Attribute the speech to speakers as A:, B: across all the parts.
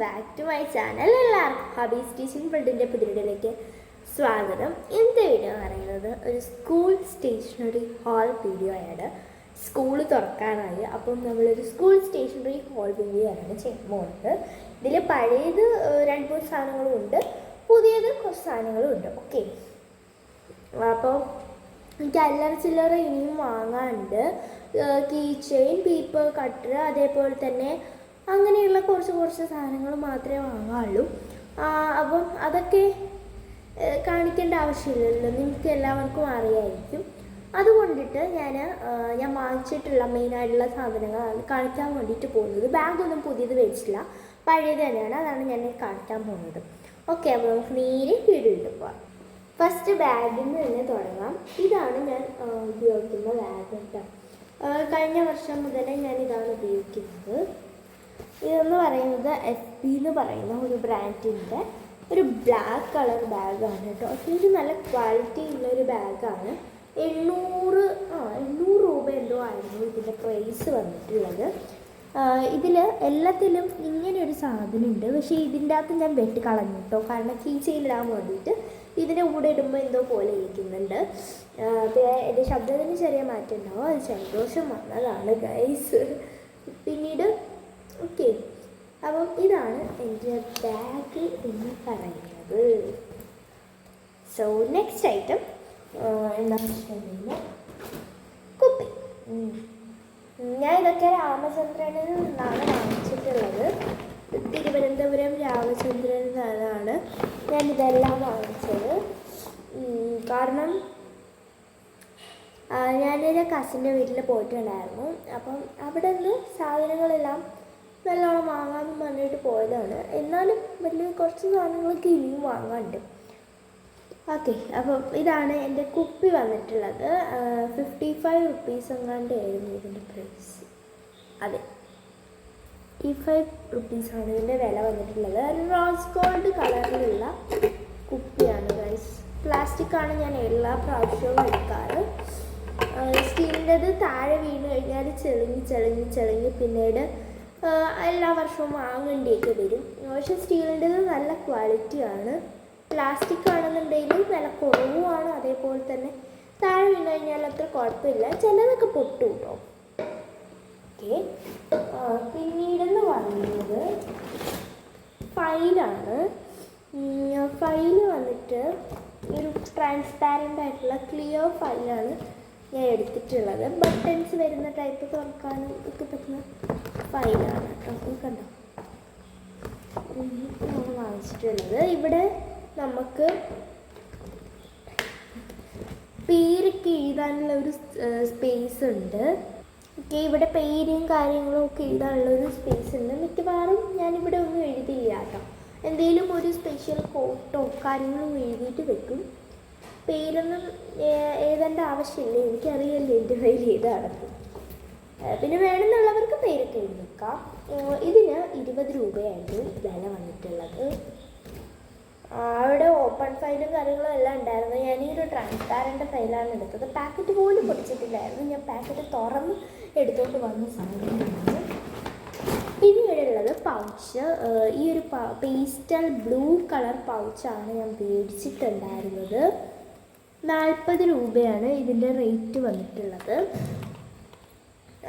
A: Back to my channel എല്ലാവർക്കും ഹബീസ് teaching ഫ്രണ്ടിന്റെ പുതിരിടയിലേക്ക് സ്വാഗതം. ഇന്നത്തെ വീഡിയോ എന്ന് പറയുന്നത് ഒരു സ്കൂൾ സ്റ്റേഷനറി ഹാൾ വീഡിയോ ആണ് സ്കൂൾ തുറക്കാനായി. അപ്പം നമ്മളൊരു സ്കൂൾ സ്റ്റേഷനറി ഹാൾ വീഡിയോ ആണ് ചെയ്യാൻ പോകുന്നത്. ഇതിൽ പഴയത് രണ്ട് മൂന്ന് സാധനങ്ങളും ഉണ്ട്. പുതിയത് കുറച്ച് സാധനങ്ങളും ഉണ്ട്. ഓക്കെ. അപ്പോൾ എനിക്ക് അല്ലറ ചില്ലറ ഇനിയും വാങ്ങാനുണ്ട്. കീ ചെയിൻ പീപ്പ് കട്ടർ അതേപോലെ തന്നെ അങ്ങനെയുള്ള കുറച്ച് കുറച്ച് സാധനങ്ങൾ മാത്രമേ വാങ്ങാറുള്ളൂ അപ്പം അതൊക്കെ കാണിക്കേണ്ട ആവശ്യമില്ലല്ലോ. നിങ്ങൾക്ക് എല്ലാവർക്കും അറിയായിരിക്കും. അതുകൊണ്ടിട്ട് ഞാൻ ഞാൻ വാങ്ങിച്ചിട്ടുള്ള മെയിനായിട്ടുള്ള സാധനങ്ങളാണ് കാണിക്കാൻ വേണ്ടിയിട്ട് പോകുന്നത്. ബാഗൊന്നും പുതിയത് വെച്ചിട്ടില്ല പഴയത് തന്നെയാണ്. അതാണ് ഞാൻ കാണിക്കാൻ പോകുന്നത്. ഓക്കെ അപ്പോൾ നമുക്ക് നേരെ വീഡിയോയിട്ട് പോവാം. ഫസ്റ്റ് ബാഗിൽ നിന്ന് തന്നെ തുടങ്ങാം. ഇതാണ് ഞാൻ ഉപയോഗിക്കുന്ന ബാഗ് കേട്ടോ കഴിഞ്ഞ വർഷം മുതലേ ഞാൻ ഇതാണ് ഉപയോഗിക്കുന്നത്. ഇതെന്ന് പറയുന്നത് എഫ് പി എന്ന് പറയുന്ന ഒരു ബ്രാൻഡിന്റെ ഒരു ബ്ലാക്ക് കളർ ബാഗാണ് കേട്ടോ. അത്യാവശ്യം നല്ല ക്വാളിറ്റി ഉള്ള ഒരു ബാഗാണ് എണ്ണൂറ് ആ എണ്ണൂറ് രൂപ എന്തോ ആയിരുന്നു ഇതിന്റെ പ്രൈസ് വന്നിട്ടുള്ളത്. ഇതിൽ എല്ലാത്തിലും ഇങ്ങനെ ഒരു സാധനം ഉണ്ട്. പക്ഷേ ഇതിന്റെ അകത്ത് ഞാൻ വെട്ടി കളഞ്ഞു കേട്ടോ. കാരണം കീ ചെയിനിടാൻ വേണ്ടിയിട്ട് ഇതിന്റെ കൂടെ ഇടുമ്പോൾ എന്തോ പോലെ ഇരിക്കുന്നുണ്ട്. എന്റെ ശബ്ദത്തിന് ചെറിയ മാറ്റം ഉണ്ടാവും. അത് സന്തോഷം വന്നതാണ് ഗൈസ് പിന്നീട് ഓക്കെ അപ്പം ഇതാണ് എന്റെ ബാഗ് എന്ന് പറയുന്നത്. സോ നെക്സ്റ്റ് ഐറ്റം എന്താണെന്ന് വെച്ചിട്ടുണ്ടെങ്കിൽ കുപ്പി. ഞാൻ ഇതൊക്കെ രാമചന്ദ്രനിൽ നിന്നാണ് വാങ്ങിച്ചിട്ടുള്ളത്. തിരുവനന്തപുരം രാമചന്ദ്രനിൽ നിന്നാണ് ഞാൻ ഇതെല്ലാം വാങ്ങിച്ചത് കാരണം ഞാനൊരു കസിന്റെ വീട്ടിൽ പോയിട്ടുണ്ടായിരുന്നു. അപ്പം അവിടെ നിന്ന് സാധനങ്ങളെല്ലാം നല്ലോണം വാങ്ങാമെന്ന് പറഞ്ഞിട്ട് പോയതാണ്. എന്നാലും വലിയ കുറച്ച് സാധനങ്ങളൊക്കെ ഇനിയും വാങ്ങാനുണ്ട്. ഓക്കെ അപ്പം ഇതാണ് എന്റെ കുപ്പി വന്നിട്ടുള്ളത്. ഫിഫ്റ്റി ഫൈവ് റുപ്പീസ് എങ്ങാണ്ട് ആയിരുന്നു ഇതിന്റെ പ്രൈസ് അതെ. ഈ ഫൈവ് റുപ്പീസാണ് ഇതിന്റെ വില വന്നിട്ടുള്ളത്. റോസ് ഗോൾഡ് കളറിലുള്ള കുപ്പിയാണ് ഗൈസ് പ്ലാസ്റ്റിക് ആണ് ഞാൻ എല്ലാ പ്രാവശ്യവും എടുക്കാറ്. സ്റ്റീലിന്റെത് താഴെ വീണ് കഴിഞ്ഞാൽ ചെളിഞ്ഞ് ചെളിഞ്ഞ് ചെളിഞ്ഞ് പിന്നീട് എല്ലാ വർഷവും വാങ്ങേണ്ടിയൊക്കെ വരും പക്ഷേ സ്റ്റീലിന്റെ നല്ല ക്വാളിറ്റിയാണ്. പ്ലാസ്റ്റിക് ആണെന്നുണ്ടെങ്കിൽ നല്ല കുറവുമാണ് അതേപോലെ തന്നെ. താഴെ വീണ് കഴിഞ്ഞാൽ അത്ര കുഴപ്പമില്ല. ചിലതൊക്കെ പൊട്ടു കേട്ടോ. ഓക്കെ പിന്നീടെന്ന് പറയുന്നത് ഫൈലാണ്. ഫൈൽ വന്നിട്ട് ഒരു ട്രാൻസ്പാരന്റ് ആയിട്ടുള്ള ക്ലിയർ ഫൈലാണ് ഞാൻ എടുത്തിട്ടുള്ളത്. ബട്ടൺസ് വരുന്ന ടൈപ്പ് തുറക്കാനും ഒക്കെ പറ്റുന്ന ഫൈലാണ് കേട്ടോ. കണ്ടോ? വാങ്ങിച്ചിട്ടുള്ളത്. ഇവിടെ നമുക്ക് പേരൊക്കെ എഴുതാനുള്ള ഒരു സ്പേസ് ഉണ്ട്. ഓക്കെ ഇവിടെ പേരും കാര്യങ്ങളും ഒക്കെ എഴുതാനുള്ള ഒരു സ്പേസ് ഉണ്ട്. മിക്കവാറും ഞാനിവിടെ ഒന്നും എഴുതിയില്ല കേട്ടോ. എന്തെങ്കിലും ഒരു സ്പെഷ്യൽ കോട്ടോ കാര്യങ്ങളും എഴുതിയിട്ട് വെക്കും. പേരൊന്നും എഴുതേണ്ട ആവശ്യമില്ല. എനിക്കറിയില്ല എന്റെ കയ്യിൽ ഏതാണെന്ന് പിന്നെ വേണമെന്നുള്ളവർക്ക് പേരൊക്കെ എഴുതി വെക്കാം ഇതിന് ഇരുപത് രൂപയായിരുന്നു വില വന്നിട്ടുള്ളത്. അവിടെ ഓപ്പൺ ഫയലും കാര്യങ്ങളും എല്ലാം ഉണ്ടായിരുന്നു. ഞാൻ ഈ ഒരു ട്രാൻസ്പാരന്റ് ഫയലാണ് എടുത്തത്. പാക്കറ്റ് പോലും പൊടിച്ചിട്ടില്ലായിരുന്നു. ഞാൻ പാക്കറ്റ് തുറന്ന് എടുത്തോണ്ട് വന്ന സാധനമാണ് പിന്നീട് ഉള്ളത് പൗച്ച് ഈ ഒരു പേസ്റ്റൽ ബ്ലൂ കളർ പൗച്ചാണ് ഞാൻ മേടിച്ചിട്ടുണ്ടായിരുന്നത്. നാൽപ്പത് രൂപയാണ് ഇതിന്റെ റേറ്റ് വന്നിട്ടുള്ളത്.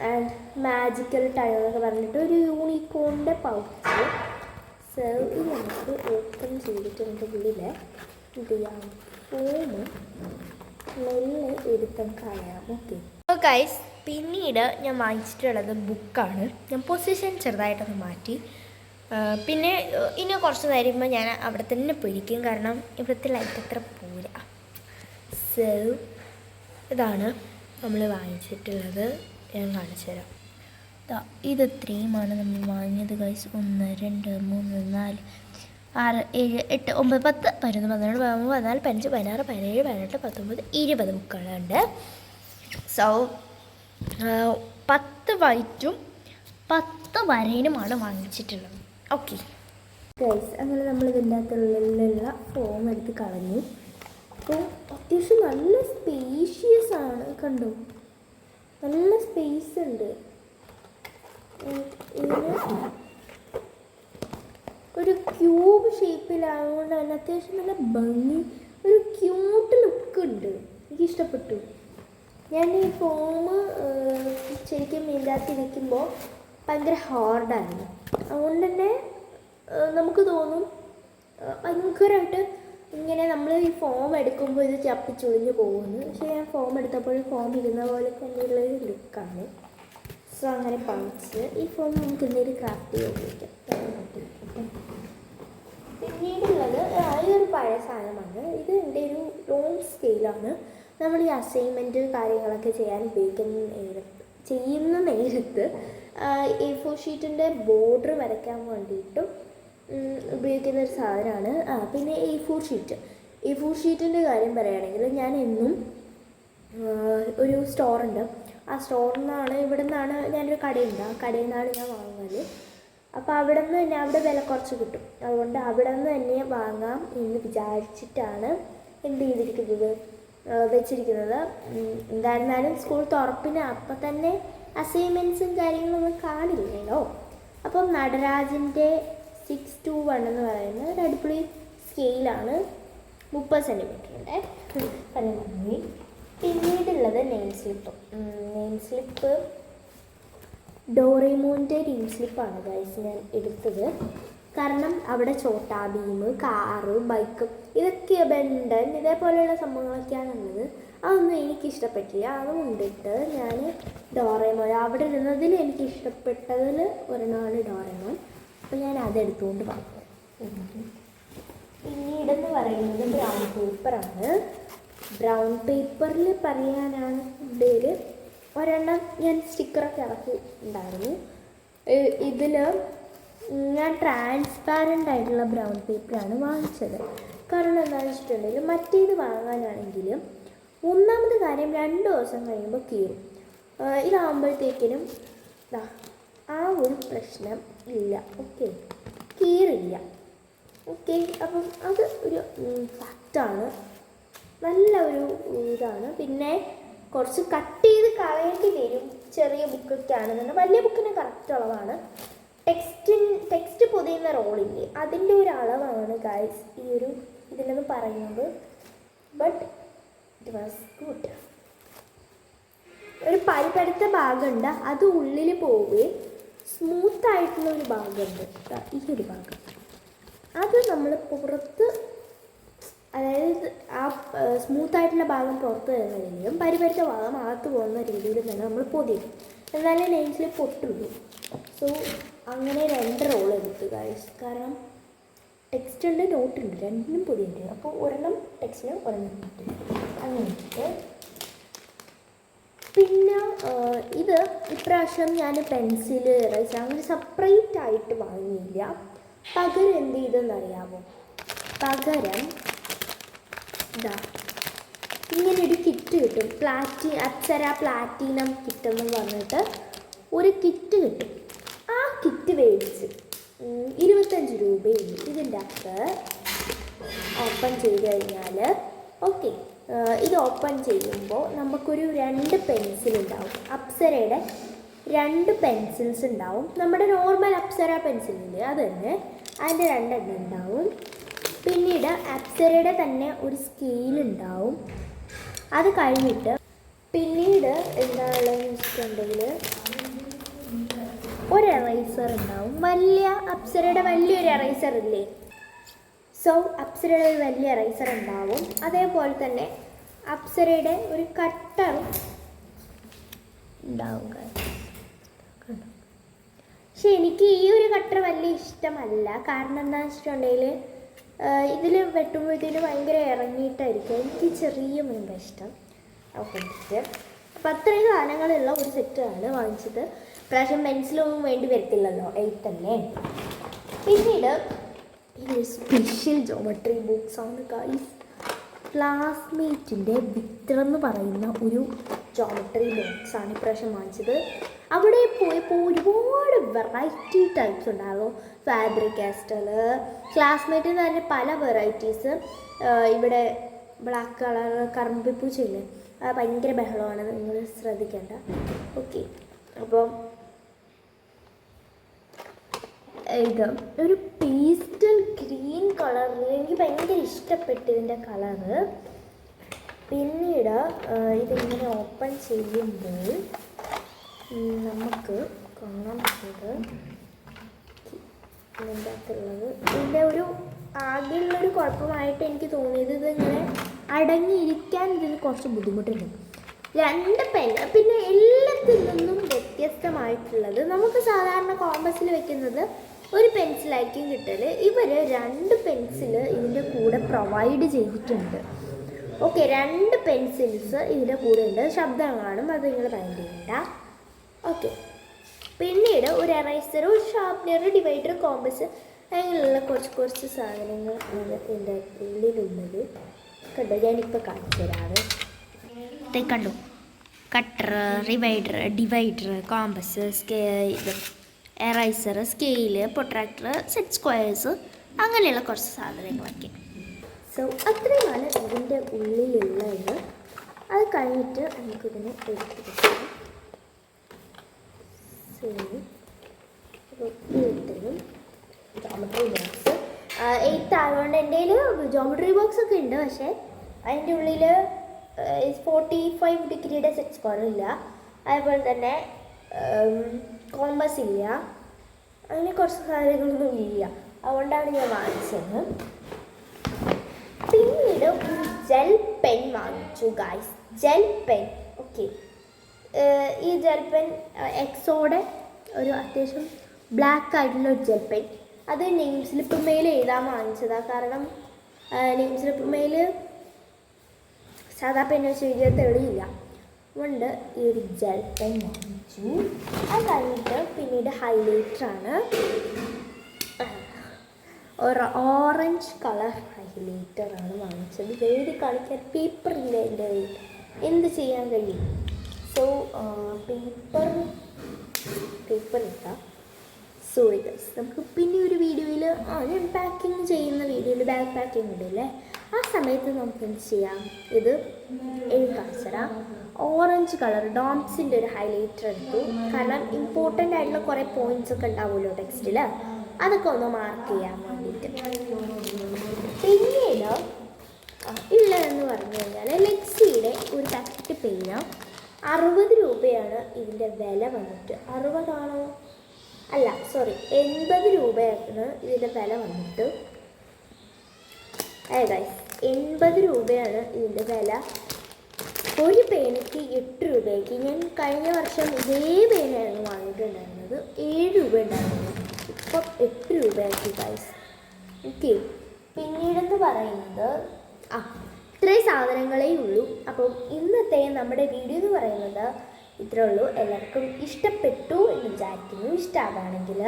A: ആൻഡ് മാജിക്കൽ ടയർ എന്നൊക്കെ പറഞ്ഞിട്ട് ഒരു യൂണിക്കോണിന്റെ പൗച്ച് സോ ഇത് നമുക്ക് ഓപ്പൺ ചെയ്തിട്ട് നമുക്ക് ഉള്ളിൽ എന്ത് ചെയ്യാം? ഫോണ് മെല്ലെ എടുത്തും കളയാം ഓക്കെ ഗൈസ് പിന്നീട് ഞാൻ വാങ്ങിച്ചിട്ടുള്ളത് ബുക്കാണ് ഞാൻ പൊസിഷൻ ചെറുതായിട്ടൊന്ന് മാറ്റി. പിന്നെ ആ, ഇനി കുറച്ച് നേരം ഞാൻ അവിടെ തന്നെ പോയിരിക്കും. കാരണം ഇവിടുത്തെ ലൈറ്റ് അത്ര സോ ഇതാണ് നമ്മൾ വാങ്ങിച്ചിട്ടുള്ളത്. ഞാൻ കാണിച്ചു തരാം. ഇത് ഇത്രയുമാണ് നമ്മൾ വാങ്ങിയത് ഗൈസ് ഒന്ന് രണ്ട് മൂന്ന് നാല് ആറ് ഏഴ് എട്ട് ഒമ്പത് പത്ത് പതിനൊന്ന് പന്ത്രണ്ട് പതിമൂന്ന് പതിനാല് പതിനഞ്ച് പതിനാറ് പതിനേഴ് പതിനെട്ട് പത്തൊമ്പത് ഇരുപത് ബുക്കുകളുണ്ട്. സോ പത്ത് വൈറ്റും പത്ത് വരയിനുമാണ് വാങ്ങിച്ചിട്ടുള്ളത്. ഓക്കെ അങ്ങനെ നമ്മൾ ഇതിന്റെ അകത്തുള്ളിലുള്ള ഫോം എടുത്ത് കളഞ്ഞു. അപ്പോൾ അത്യാവശ്യം നല്ല സ്പേഷ്യസ് ആണ്. കണ്ടോ? നല്ല സ്പേസ് ഉണ്ട്. ഒരു ക്യൂബ് ഷേപ്പിലായതുകൊണ്ട് തന്നെ അത്യാവശ്യം നല്ല ഭംഗി ഒരു ക്യൂട്ട് ലുക്ക് ഉണ്ട്. എനിക്ക് ഇഷ്ടപ്പെട്ടു. ഞാൻ ഈ ഫോം ശരിക്കും ഇതിനകത്ത് ഇരിക്കുമ്പോൾ ഭയങ്കര ഹാർഡായിരുന്നു അതുകൊണ്ട് തന്നെ നമുക്ക് തോന്നും ഭയങ്കരമായിട്ട് ഇങ്ങനെ നമ്മൾ ഈ ഫോം എടുക്കുമ്പോൾ ഇത് ചപ്പിച്ചുളിഞ്ഞ് പോകുന്നു. പക്ഷേ ഞാൻ ഫോം എടുത്തപ്പോൾ ഫോം ഇരുന്ന പോലെ തന്നെയുള്ള ഒരു ലുക്കാണ് സോ അങ്ങനെ പണിച്ച് ഈ ഫോം നമുക്ക് എന്തെങ്കിലും ക്രാഫ്റ്റ് ചെയ്യാൻ ഉപയോഗിക്കാം. പിന്നീടുള്ളത് ഇതൊരു പഴയ സാധനമാണ്. ഇത് എന്റെ ഒരു ലോങ് സ്കെയിലാണ് നമ്മൾ ഈ അസൈൻമെന്റ് കാര്യങ്ങളൊക്കെ ചെയ്യാൻ ഉപയോഗിക്കുന്ന നേരത്ത് ചെയ്യുന്ന നേരത്ത് എ ഫോർ ഷീറ്റിന്റെ ബോർഡർ വരയ്ക്കാൻ വേണ്ടിയിട്ടും ഉപയോഗിക്കുന്ന ഒരു സാധനമാണ്. ആ പിന്നെ A four sheet A four ഷീറ്റിന്റെ കാര്യം പറയുകയാണെങ്കിൽ ഞാൻ എന്നും ഒരു സ്റ്റോറുണ്ട് ആ സ്റ്റോറിൽ നിന്നാണ് ഇവിടെ നിന്നാണ് ഞാനൊരു കടയുണ്ട്. ആ കടയിൽ നിന്നാണ് ഞാൻ വാങ്ങുന്നത് അപ്പോൾ അവിടെ നിന്ന് തന്നെ അവിടെ വില കുറച്ച് കിട്ടും. അതുകൊണ്ട് അവിടെ നിന്ന് തന്നെ വാങ്ങാം എന്ന് വിചാരിച്ചിട്ടാണ് എന്ത് ചെയ്തിരിക്കുന്നത്? വെച്ചിരിക്കുന്നത്. എന്തായിരുന്നാലും സ്കൂൾ തുറപ്പിന് അപ്പം തന്നെ അസൈൻമെന്റ്സും കാര്യങ്ങളൊന്നും കാണില്ലല്ലോ. അപ്പം നടരാജിന്റെ സിക്സ് ടു വൺ എന്ന് പറയുന്ന ഒരു അടിപൊളി സ്കെയിലാണ് മുപ്പത് സെന്റിമീറ്ററിന്റെ തന്നെ ഭംഗി പിന്നീടുള്ളത് നെയിം സ്ലിപ്പ് നെയിം സ്ലിപ്പ് ഡോറിമോന്റെ നെയിം സ്ലിപ്പാണ് ഗൈസ് ഞാൻ എടുത്തത്. കാരണം അവിടെ ചോട്ടാ ഭീം കാറ് ബൈക്ക് ഇതൊക്കെ ബെൻഡൻ ഇതേപോലെയുള്ള സംഭവങ്ങളൊക്കെയാണ് ഉള്ളത്. അതൊന്നും എനിക്ക് ഇഷ്ടപ്പെട്ടില്ല അത് കൊണ്ടിട്ട് ഞാൻ ഡോറേമോൻ അവിടെ ഇരുന്നതിൽ എനിക്ക് ഇഷ്ടപ്പെട്ടതിൽ ഒരെണ്ണമാണ് ഡോറേമോൻ അപ്പോൾ ഞാൻ അതെടുത്തുകൊണ്ട് വന്നു പിന്നീടെന്ന് പറയുന്നത് ബ്രൗൺ പേപ്പറാണ് ബ്രൗൺ പേപ്പറിൽ പറയാനാണ് പേര്. ഒരെണ്ണം ഞാൻ സ്റ്റിക്കറൊക്കെ ഇറക്കി ഉണ്ടായിരുന്നു. ഇതിൽ ഞാൻ ട്രാൻസ്പാരന്റ് ആയിട്ടുള്ള ബ്രൗൺ പേപ്പറാണ് വാങ്ങിച്ചത്. കാരണം എന്താണെന്ന് വെച്ചിട്ടുണ്ടെങ്കിൽ മറ്റേത് വാങ്ങാനാണെങ്കിലും ഒന്നാമത് കാര്യം രണ്ട് ദിവസം കഴിയുമ്പോൾ കീറും. ഇതാകുമ്പോഴത്തേക്കിനും ആ ഒരു പ്രശ്നം ഇല്ല. ഓക്കെ കീറില്ല. ഓക്കെ അപ്പം അത് ഒരു ഫാക്റ്റാണ് നല്ല ഒരു ഇതാണ്. പിന്നെ കുറച്ച് കട്ട് ചെയ്ത് കളയേണ്ടി വരും ചെറിയ ബുക്കൊക്കെ ആണെന്നുണ്ടെങ്കിൽ. വലിയ ബുക്കിന് കറക്റ്റ് അളവാണ് ടെക്സ്റ്റിൻ ടെക്സ്റ്റ് പൊതിയുന്ന റോളില്ലേ അതിന്റെ ഒരു അളവാണ് ഗൈസ് ഈ ഒരു ഇതിലെന്ന് പറയുന്നത്. ബട്ട് ഇറ്റ് വാസ് ഗുഡ് ഒരു പരിപരുത്ത ഭാഗമുണ്ട്. അത് ഉള്ളിൽ പോവുകയും സ്മൂത്ത് ആയിട്ടുള്ള ഒരു ഭാഗമുണ്ട്. ഈ ഒരു ഭാഗം. അത് നമ്മൾ പുറത്ത് അതായത് ആ സ്മൂത്ത് ആയിട്ടുള്ള ഭാഗം പുറത്ത് വരുന്നതിലും പരിപരിച്ച ഭാഗം അകത്ത് പോകുന്ന രീതിയിൽ തന്നെ നമ്മൾ പൊതിയും. എന്നാലേ നെയിംസിൽ പൊട്ടുള്ളൂ. സോ അങ്ങനെ രണ്ട് റോൾ എടുത്തു ഗൈസ് കാരണം ടെക്സ്റ്റ് ഉണ്ട് നോട്ടുണ്ട് രണ്ടിനും പൊതിയുണ്ട്. അപ്പോൾ ഒരെണ്ണം ടെക്സ്റ്റിനും ഒരെണ്ണം അങ്ങനെ പിന്നെ ഇത് ഇപ്രാവശ്യം ഞാൻ പെൻസിൽ ഇറച്ച അങ്ങനെ സെപ്പറേറ്റ് ആയിട്ട് വാങ്ങിയില്ല. പകരം എന്ത് ചെയ്തെന്നറിയാമോ? പകരം ഇതാ ഇങ്ങനെ ഒരു കിറ്റ് കിട്ടും. പ്ലാറ്റി അപ്സര പ്ലാറ്റിനം കിറ്റ് പറഞ്ഞിട്ട് ഒരു കിറ്റ് കിട്ടും. ആ കിറ്റ് മേടിച്ച് ഇരുപത്തഞ്ച് രൂപയുള്ളൂ. ഇതിന്റെ അകത്ത് ഓപ്പൺ ചെയ്ത് കഴിഞ്ഞാൽ ഓക്കെ ഇത് ഓപ്പൺ ചെയ്യുമ്പോൾ നമുക്കൊരു രണ്ട് പെൻസിൽ ഉണ്ടാവും. അപ്സരയുടെ രണ്ട് പെൻസിൽസ് ഉണ്ടാവും. നമ്മുടെ നോർമൽ അപ്സര പെൻസിലില്ലേ അത് തന്നെ അതിന്റെ രണ്ടെണ്ണം ഉണ്ടാവും. പിന്നീട് അപ്സരയുടെ തന്നെ ഒരു സ്കെയിൽ ഉണ്ടാവും. അത് കഴിഞ്ഞിട്ട് പിന്നീട് എന്താണെന്ന് വെച്ചിട്ടുണ്ടെങ്കിൽ ഒരു എറൈസർ ഉണ്ടാവും. വലിയ അപ്സരയുടെ വലിയൊരു എറൈസർ ഇല്ലേ? സോ അപ്സരയുടെ ഒരു വലിയ റൈസർ ഉണ്ടാവും. അതേപോലെ തന്നെ അപ്സരയുടെ ഒരു കട്ടറും ഉണ്ടാവും? പക്ഷെ എനിക്ക് ഈ ഒരു കട്ടർ വലിയ ഇഷ്ടമല്ല. കാരണം എന്താണെന്ന് വെച്ചിട്ടുണ്ടെങ്കിൽ ഇതിൽ വെട്ടുമ്പോഴത്തേന് ഭയങ്കര ഇറങ്ങിയിട്ടായിരിക്കും. എനിക്ക് ചെറിയ മീന്റെ ഇഷ്ടം. ഓക്കെ അപ്പം അത്രയും സാധനങ്ങളുള്ള ഒരു സെറ്റാണ് വാങ്ങിച്ചത്. പ്രാവശ്യം പെൻസിലൊന്നും വേണ്ടി വരത്തില്ലല്ലോ. തന്നെ. പിന്നീട് ഇതൊരു സ്പെഷ്യൽ ജോമെട്രി ആണ് ഗൈസ് ക്ലാസ്മേറ്റിന്റെ വിക്ടർ എന്ന് പറയുന്ന ഒരു ജോമെട്രി ബോക്സാണ് ഇപ്രാവശ്യം വാങ്ങിച്ചത്. അവിടെ പോയപ്പോൾ ഒരുപാട് വെറൈറ്റി ടൈപ്സ് ഉണ്ടായിരുന്നു. ഫാബ്രിക് കാസ്റ്റൽ ക്ലാസ്മേറ്റിൽ തന്നെ പല വെറൈറ്റീസ് ഇവിടെ ബ്ലാക്ക് കളർ കറമ്പിപ്പൂച്ചയില്ലേ അത് ഭയങ്കര ബഹളമാണ് നിങ്ങൾ ശ്രദ്ധിക്കേണ്ട. ഓക്കെ അപ്പം ഇത് ഒരു പേസ്റ്റൽ ഗ്രീൻ കളറിൽ എനിക്ക് ഭയങ്കര ഇഷ്ടപ്പെട്ടു ഇതിന്റെ കളറ് പിന്നീട് ഇതിങ്ങനെ ഓപ്പൺ ചെയ്യുമ്പോൾ നമുക്ക് കാണാൻ പറ്റുന്നത് ഇതിന്റെ അകത്തുള്ളത്. ഇതിന്റെ ഒരു ആകെയുള്ളൊരു കുഴപ്പമായിട്ട് എനിക്ക് തോന്നിയത് ഇതിങ്ങനെ അടങ്ങിയിരിക്കാൻ ഇതിന് കുറച്ച് ബുദ്ധിമുട്ടുണ്ട്. രണ്ട് പെൻ പിന്നെ എല്ലാത്തിൽ നിന്നും വ്യത്യസ്തമായിട്ടുള്ളത് നമുക്ക് സാധാരണ കോമ്പസിൽ വെക്കുന്നത് ഒരു പെൻസിലായിരിക്കും കിട്ടൽ ഇവർ രണ്ട് പെൻസിൽ ഇതിന്റെ കൂടെ പ്രൊവൈഡ് ചെയ്തിട്ടുണ്ട്. ഓക്കെ രണ്ട് പെൻസിൽസ് ഇതിന്റെ കൂടെ ഉണ്ട്. ശബ്ദം കാണും അത് നിങ്ങൾ മൈൻഡ് ഓക്കെ പിന്നീട് ഒരു എറൈസർ ഒരു ഷാർപ്നർ ഡിവൈഡർ കോമ്പസ് അങ്ങനെയുള്ള കുറച്ച് കുറച്ച് സാധനങ്ങൾ എന്റെ ഉള്ളിലുള്ളത്. കണ്ടോ? ഞാനിപ്പോൾ കാണിച്ചു തരാറ് കണ്ടു? കട്ടർ റിവൈഡർ ഡിവൈഡർ കോമ്പസ് സ്കേ ഇത് eraser scale protractor set squares അങ്ങനെയുള്ള കുറച്ച് സാധനങ്ങളൊക്കെ. സോ അത്രയുമാണ് ഇതിന്റെ ഉള്ളിലുള്ളത്. അത് കഴിഞ്ഞിട്ട് നമുക്കിതിനെ എടുത്തിരിക്കാം. സോ എയ്ത്ത് ആയതുകൊണ്ട് എന്റെ കയ്യിൽ ജോമെട്രി ബോക്സ് ഒക്കെ ഉണ്ട് പക്ഷേ അതിന്റെ ഉള്ളിൽ ഫോർട്ടി ഫൈവ് ഡിഗ്രിയുടെ സെറ്റ് സ്കോർ ഇല്ല. അതേപോലെ തന്നെ കോമ്പസ് ഇല്ല. അങ്ങനെ കുറച്ച് കാര്യങ്ങളൊന്നും ഇല്ല. അതുകൊണ്ടാണ് ഞാൻ വാങ്ങിച്ചത്. പിന്നീട് ഒരു ജെൽ പെൻ വാങ്ങിച്ചു ഗായ്സ് ജെൽ പെൻ ഓക്കെ ഈ ജെൽ പെൻ എക്സോടെ ഒരു അത്യാവശ്യം ബ്ലാക്ക് ആയിട്ടുള്ള ഒരു ജെൽ പെൻ അത് നെയിം സ്ലിപ്പ് മെയിൽ എഴുതാൻ വാങ്ങിച്ചതാണ് കാരണം നെയിം സ്ലിപ്പ് മെയിൽ സാധാ പെൻ വെച്ച് എഴുതിയാൽ തെളിയില്ല അതുകൊണ്ട് ഈ ഒരു ജെൽ പെൻ വാങ്ങിച്ചു. അത് കഴിഞ്ഞിട്ട് പിന്നീട് ഹൈലൈറ്റർ ആണ്. ഒരു ഓറഞ്ച് കളർ ഹൈലൈറ്റർ ആണ് വാങ്ങിച്ചത്. എഴുതി കളിക്കാൻ? പേപ്പർ ഇല്ല എന്റെ കയ്യിൽ? എന്ത് ചെയ്യാൻ കഴിയും? സോ പേപ്പർ പേപ്പർ ഇല്ല സോറി ഗൈസ് നമുക്ക് പിന്നെ ഒരു വീഡിയോയിൽ ആ ഞാൻ പാക്കിങ് ചെയ്യുന്ന വീഡിയോയിൽ ബാഗ് പാക്കിംഗ് ഇടില്ലേ ആ സമയത്ത് നമുക്ക് എന്ത് ചെയ്യാം? ഇത് എഴുതാച്ചറ ഓറഞ്ച് കളർ ഡോംസിന്റെ ഒരു ഹൈലൈറ്റർ എടുത്തു. കാരണം ഇമ്പോർട്ടന്റ് ആയിട്ടുള്ള കുറേ പോയിന്റ്സ് ഒക്കെ ഉണ്ടാവുമല്ലോ ടെക്സ്റ്റിൽ അതൊക്കെ ഒന്ന് മാർക്ക് ചെയ്യാൻ വേണ്ടിയിട്ട്. പിന്നീട് ഉള്ളതെന്ന് പറഞ്ഞു കഴിഞ്ഞാൽ ലെക്സിയുടെ ഒരു പാക്കറ്റ് പെയിന് അറുപത് രൂപയാണ് ഇതിന്റെ വില വന്നിട്ട്. അറുപതാണോ? അല്ല സോറി എൺപത് രൂപയാണ് ഇതിന്റെ വില വന്നിട്ട്. ഏതായി എൺപത് രൂപയാണ് ഇതിന്റെ വില. ഒരു പേനയ്ക്ക് എട്ട് രൂപയ്ക്ക്. ഞാൻ കഴിഞ്ഞ വർഷം ഇതേ പേനയായിരുന്നു വാങ്ങിയിട്ടുണ്ടായിരുന്നത്. ഏഴ് രൂപ ഉണ്ടായിരുന്നു. ഇപ്പം എട്ട് രൂപയാക്കി ഗൈസ് ഓക്കെ പിന്നീടെന്ന് പറയുന്നത് ആ ഇത്രയും സാധനങ്ങളേ ഉള്ളൂ. അപ്പം ഇന്നത്തെ നമ്മുടെ വീഡിയോ എന്ന് പറയുന്നത് ഇത്രേ ഉള്ളൂ. എല്ലാവർക്കും ഇഷ്ടപ്പെട്ടു എന്ന് വിചാരിക്കുന്നു. ഇഷ്ടമാണെങ്കിൽ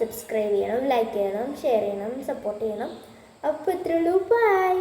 A: സബ്സ്ക്രൈബ് ചെയ്യണം ലൈക്ക് ചെയ്യണം ഷെയർ ചെയ്യണം സപ്പോർട്ട് ചെയ്യണം. അപ്പോൾ ഇത്രേ ഉള്ളൂ. ബൈ